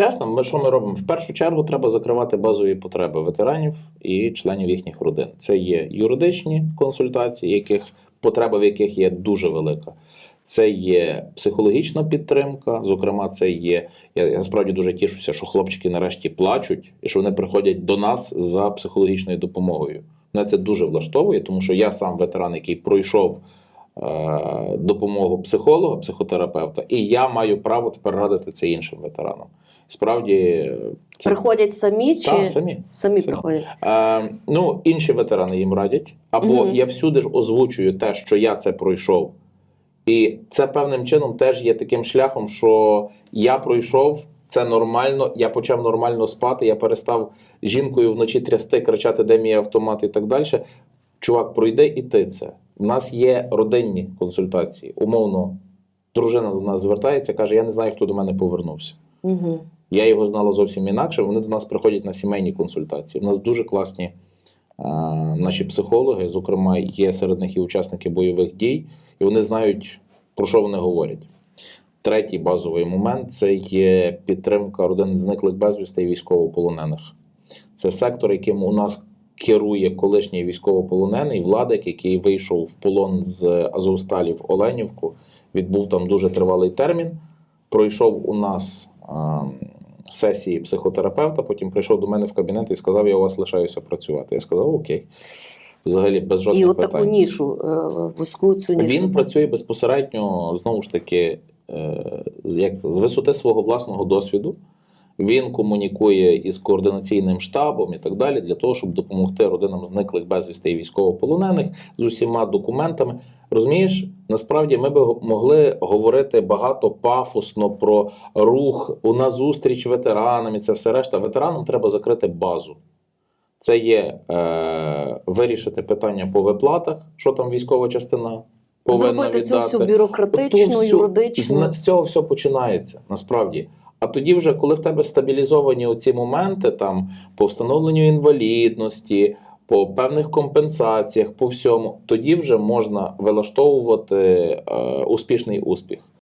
чесно, ми що ми робимо? В першу чергу треба закривати базові потреби ветеранів і членів їхніх родин. Це є юридичні консультації, яких потреба в яких є дуже велика. Це є психологічна підтримка. Зокрема, це є. Я, я справді дуже тішуся, що хлопчики нарешті плачуть і що вони приходять до нас за психологічною допомогою. Мене це дуже влаштовує, тому що я сам ветеран, який пройшов допомогу психолога, психотерапевта, і я маю право тепер радити це іншим ветеранам. Справді, це Приходять самі чи самі. самі самі. приходять? Е, ну, інші ветерани їм радять. Або Мгм. я всюди ж озвучую те, що я це пройшов. І це певним чином теж є таким шляхом, що я пройшов, це нормально, я почав нормально спати, я перестав жінкою вночі трясти, кричати, де мій автомат і так далі. Чувак, пройди і ти це. У нас є родинні консультації. Умовно, дружина до нас звертається, каже: Я не знаю, хто до мене повернувся. Угу. Я його знала зовсім інакше. Вони до нас приходять на сімейні консультації. У нас дуже класні а, наші психологи, зокрема, є серед них і учасники бойових дій, і вони знають, про що вони говорять. Третій базовий момент це є підтримка родин зниклих безвісти і військовополонених. Це сектор, яким у нас керує колишній військовополонений Владик, який вийшов в полон з Азовсталі в Оленівку. Відбув там дуже тривалий термін. Пройшов у нас а, сесії психотерапевта, потім прийшов до мене в кабінет і сказав: Я у вас лишаюся працювати. Я сказав, окей. Взагалі, без жодних І от питань. таку нішу е, вузьку цю нішу. Він працює безпосередньо знову ж таки, е, як з висоти свого власного досвіду. Він комунікує із координаційним штабом і так далі для того, щоб допомогти родинам зниклих безвісти і військовополонених з усіма документами. Розумієш, насправді ми би могли говорити багато пафосно про рух у назустріч ветеранам і це все решта. Ветеранам треба закрити базу. Це є е, вирішити питання по виплатах, що там військова частина повинна Зробити цю всю бюрократичну, всю- юридичну. З, з цього все починається насправді. А тоді, вже, коли в тебе стабілізовані оці моменти, там по встановленню інвалідності, по певних компенсаціях, по всьому, тоді вже можна вилаштовувати е, успішний успіх.